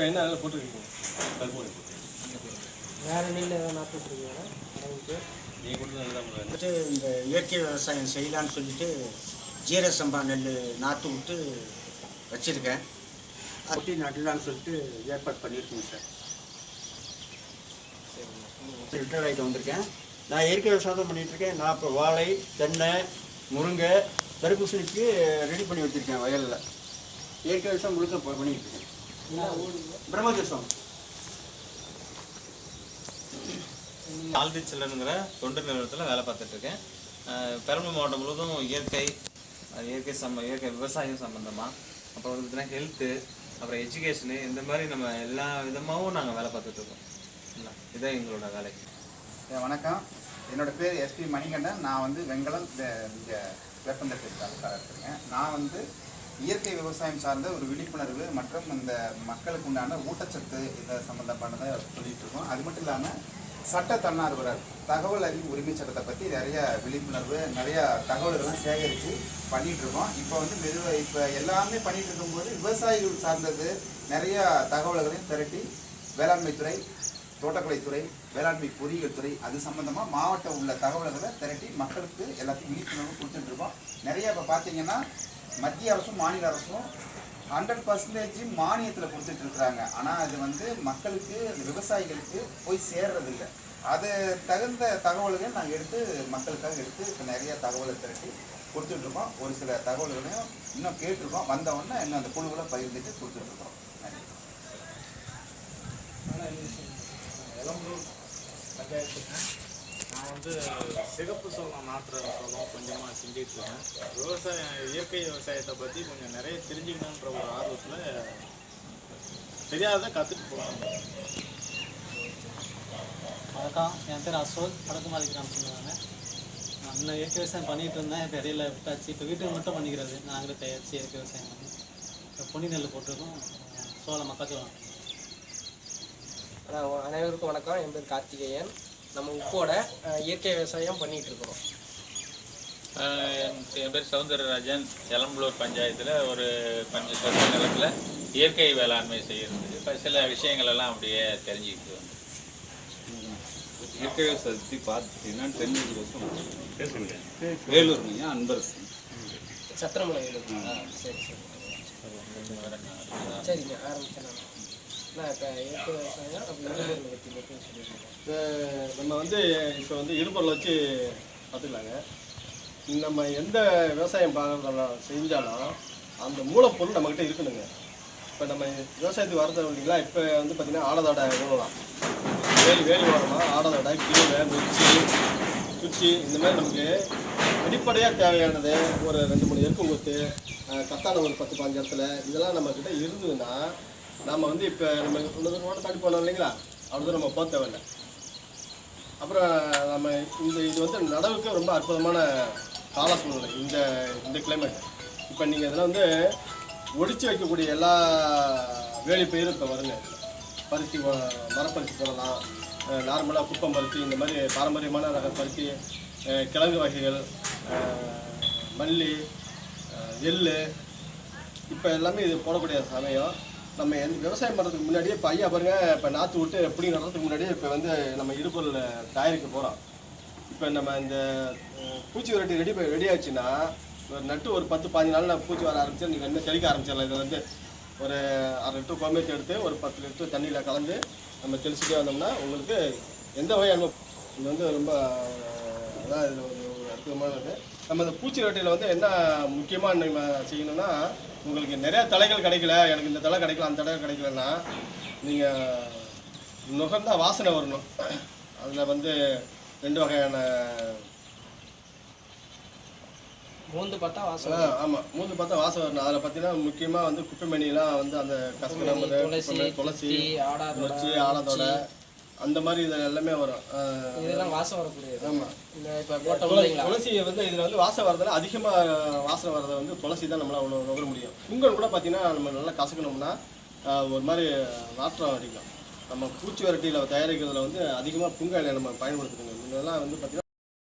இப்போ என்ன அதில் போட்டுருக்கீங்க? கருப்பூரி வேறு நெல் எதாவது கொடுத்து நல்லா பண்ணுறாங்க வந்துட்டு இந்த இயற்கை விவசாயம் செய்யலான்னு சொல்லிட்டு ஜீர சம்பா நெல் நாற்று விட்டு வச்சுருக்கேன். அப்படி நடலான்னு சொல்லிட்டு ஏற்பாடு பண்ணியிருக்கேங்க சார். ரிட்டையர் ஆகிட்டு வந்திருக்கேன். நான் இயற்கை விவசாயம் இருக்கேன். நான் இப்போ வாழை தென்னை முருங்கை தர்பூசணிக்கு ரெடி பண்ணி வச்சுருக்கேன் வயலில். இயற்கை விவசாயம் முழுக்க ப- பண்ணிட்டு இருக்கேன். பிரம்மதேசம் ஆல்தி சில்லனுங்கிற தொண்டு நிறுவனத்தில் வேலை பார்த்துட்டு இருக்கேன். பெரம்பலூர் மாவட்டம் முழுவதும் இயற்கை இயற்கை சம்ம இயற்கை விவசாயம் சம்மந்தமாக அப்புறம் வந்து பார்த்தீங்கன்னா ஹெல்த்து அப்புறம் எஜுகேஷனு இந்த மாதிரி நம்ம எல்லா விதமாகவும் நாங்கள் வேலை பார்த்துட்டு இருக்கோம். இல்லை இதான் எங்களோட வேலை. வணக்கம். என்னோட பேர் எஸ்பி மணிகண்டன். நான் வந்து வெங்கலம் இங்கே வேப்பந்தட்டை இருக்கிறேங்க நான் வந்து இயற்கை விவசாயம் சார்ந்த ஒரு விழிப்புணர்வு மற்றும் இந்த மக்களுக்கு உண்டான ஊட்டச்சத்து இதை சம்மந்தமானதை சொல்லிட்டு இருக்கோம். அது மட்டும் இல்லாமல் சட்ட தன்னார்வலர் தகவல் அறிவு உரிமை சட்டத்தை பற்றி நிறைய விழிப்புணர்வு நிறைய தகவல்கள்லாம் சேகரித்து பண்ணிட்டு இருக்கோம். இப்போ வந்து மெதுவாக இப்போ எல்லாமே பண்ணிட்டு இருக்கும்போது விவசாயிகள் சார்ந்தது நிறைய தகவல்களையும் திரட்டி வேளாண்மைத்துறை தோட்டக்கலைத்துறை வேளாண்மை பொறியியல் துறை அது சம்மந்தமாக மாவட்டம் உள்ள தகவல்களை திரட்டி மக்களுக்கு எல்லாத்தையும் விழிப்புணர்வு கொடுத்துட்டு இருக்கோம். நிறைய இப்போ பார்த்தீங்கன்னா மத்திய அரசும் மாநில அரசும் ஹண்ட்ரட் பர்சன்டேஜ் மானியத்தில் கொடுத்துட்டு இருக்கிறாங்க ஆனால் அது வந்து மக்களுக்கு அந்த விவசாயிகளுக்கு போய் சேர்றதில்லை. அது தகுந்த தகவல்களையும் நாங்கள் எடுத்து மக்களுக்காக எடுத்து இப்போ நிறைய தகவலை திரட்டி கொடுத்துட்ருக்கோம். ஒரு சில தகவல்களையும் இன்னும் கேட்டிருக்கோம். வந்தவொடனே இன்னும் அந்த குழுவில் பகிர்ந்துட்டு கொடுத்துட்ருக்கோம். நன்றி. நான் வந்து சிகப்பு சோளம் நாட்டுற சோளம் கொஞ்சமாக செஞ்சுட்டு இருக்கேன். விவசாயம் இயற்கை விவசாயத்தை பற்றி கொஞ்சம் நிறைய தெரிஞ்சுக்கணுன்ற ஒரு ஆர்வத்தில் தெரியாததை கற்றுட்டு போகிறாங்க வணக்கம். என் பேர் அசோக். வடக்குமாரி கிராமம் சொல்லுவாங்க நான் இயற்கை விவசாயம் பண்ணிட்டு இருந்தேன். இப்போ இடையில விட்டாச்சு. இப்போ வீட்டுக்கு மட்டும் பண்ணிக்கிறது. நாங்களே தயாரித்து இயற்கை விவசாயம் பண்ணி. இப்போ பொன்னி நெல் போட்டிருக்கோம். சோளம் மக்காச்சோளம். அனைவருக்கும் வணக்கம். என் பேர் கார்த்திகேயன். நம்ம உப்போட இயற்கை விவசாயம் பண்ணிட்டு இருக்கிறோம் என் பேர் சவுந்தரராஜன். எலம்பலூர் பஞ்சாயத்தில் ஒரு பஞ்ச சொந்த நிலத்தில் இயற்கை வேளாண்மை செய்கிறது இப்போ சில விஷயங்கள் எல்லாம் அப்படியே தெரிஞ்சுக்கிட்டு வந்து இயற்கை விவசாயத்தை பார்த்து என்னன்னு தெரிஞ்சதுக்கோசரம் வேலூர்லையா அன்பரசன். சத்திரமலை இருக்குங்களா சரி சரி. சரிங்க ஆரம்பிச்சேன் இப்போ நம்ம வந்து இப்போ வந்து இடுபொருள் வச்சு பார்த்துக்கலாங்க. நம்ம எந்த விவசாயம் பார்க்கறதால செஞ்சாலும் அந்த மூலப்பொருள் நம்மக்கிட்ட இருக்கணுங்க. இப்போ நம்ம விவசாயத்துக்கு வரது இல்லைங்களா? இப்போ வந்து பார்த்திங்கன்னா ஆடதோட உழலாம் வேலி வேலி ஓரமாக ஆடதோட கீழே மிர்ச்சி குச்சி இந்த மாதிரி நமக்கு அடிப்படையாக தேவையானது ஒரு ரெண்டு மூணு எருக்கும் கொத்து கத்தான ஒரு பத்து பாஞ்சு இடத்துல இதெல்லாம் நம்மக்கிட்ட இருந்ததுன்னா நம்ம வந்து இப்போ நம்ம இன்னொரு ரோட்டை தாண்டி போனோம் இல்லைங்களா? அவ்வளோதான் நம்ம போக தேவையில்லை. அப்புறம் நம்ம இந்த இது வந்து நடவுக்கு ரொம்ப அற்புதமான கால சூழ்நிலை இந்த இந்த கிளைமேட் இப்போ நீங்கள் இதில் வந்து ஒடிச்சு வைக்கக்கூடிய எல்லா வேலி பயிரும் இப்போ வருங்க. பருத்தி மரப்பருத்தி போடலாம். நார்மலாக குப்பம் பருத்தி இந்த மாதிரி பாரம்பரியமான ரக பருத்தி கிழங்கு வகைகள் மல்லி எள் இப்போ எல்லாமே இது போடக்கூடிய சமயம். நம்ம எந்த விவசாயம் பண்ணுறதுக்கு முன்னாடியே இப்போ ஐயா பாருங்க இப்போ நாற்று விட்டு எப்படி நடுறதுக்கு முன்னாடியே இப்போ வந்து நம்ம இடுபொருள் தயாரிக்க போகிறோம் இப்போ நம்ம இந்த பூச்சி விரட்டி ரெடி ரெடி ஆச்சுன்னா ஒரு நட்டு ஒரு பத்து பாஞ்சு நாளில் பூச்சி வர ஆரம்பிச்சு நீங்கள் என்ன தெளிக்க ஆரம்பிச்சிடலாம். இதில் வந்து ஒரு அரை லிட்டர் கோமேத்து எடுத்து ஒரு பத்து லிட்டர் தண்ணியில் கலந்து நம்ம தெளிச்சுட்டே வந்தோம்னா உங்களுக்கு எந்த வகையான இது வந்து ரொம்ப அதான் இது ஒரு அற்புதமானது இந்த பூச்சி ரொட்டியில் வந்து என்ன முக்கியமாக நம்ம செய்யணும்னா உங்களுக்கு நிறையா தலைகள் கிடைக்கல எனக்கு இந்த தலை கிடைக்கல அந்த தலை கிடைக்கலன்னா நீங்கள் நுகர்ந்தா வாசனை வரணும். அதில் வந்து ரெண்டு வகையான மூந்து பார்த்தா வாசம் ஆமாம் மூணு பார்த்தா வாசம் வரணும். அதில் பார்த்தீங்கன்னா முக்கியமாக வந்து குப்பைமணிலாம் வந்து அந்த கசப்பு துளசி துளசி ஆடாதோட நொச்சி ஆலத்தோட அந்த மாதிரி இது எல்லாமே வரும். இதெல்லாம் வாசம் வரக்கூடியது. ஆமாம் இந்த இப்போ துளசி வந்து இதில் வந்து வாசம் வரதுல அதிகமாக வாசனை வர்றதை வந்து துளசி தான் நம்மளால் அவ்வளோ நுகர முடியும். புங்கல் கூட பார்த்தீங்கன்னா நம்ம நல்லா கசக்கணும்னா ஒரு மாதிரி நாற்றம் அடிக்கும். நம்ம பூச்சி வரட்டியில் தயாரிக்கிறதுல வந்து அதிகமாக புங்கலை நம்ம பயன்படுத்தணும் இதெல்லாம் வந்து பார்த்தீங்கன்னா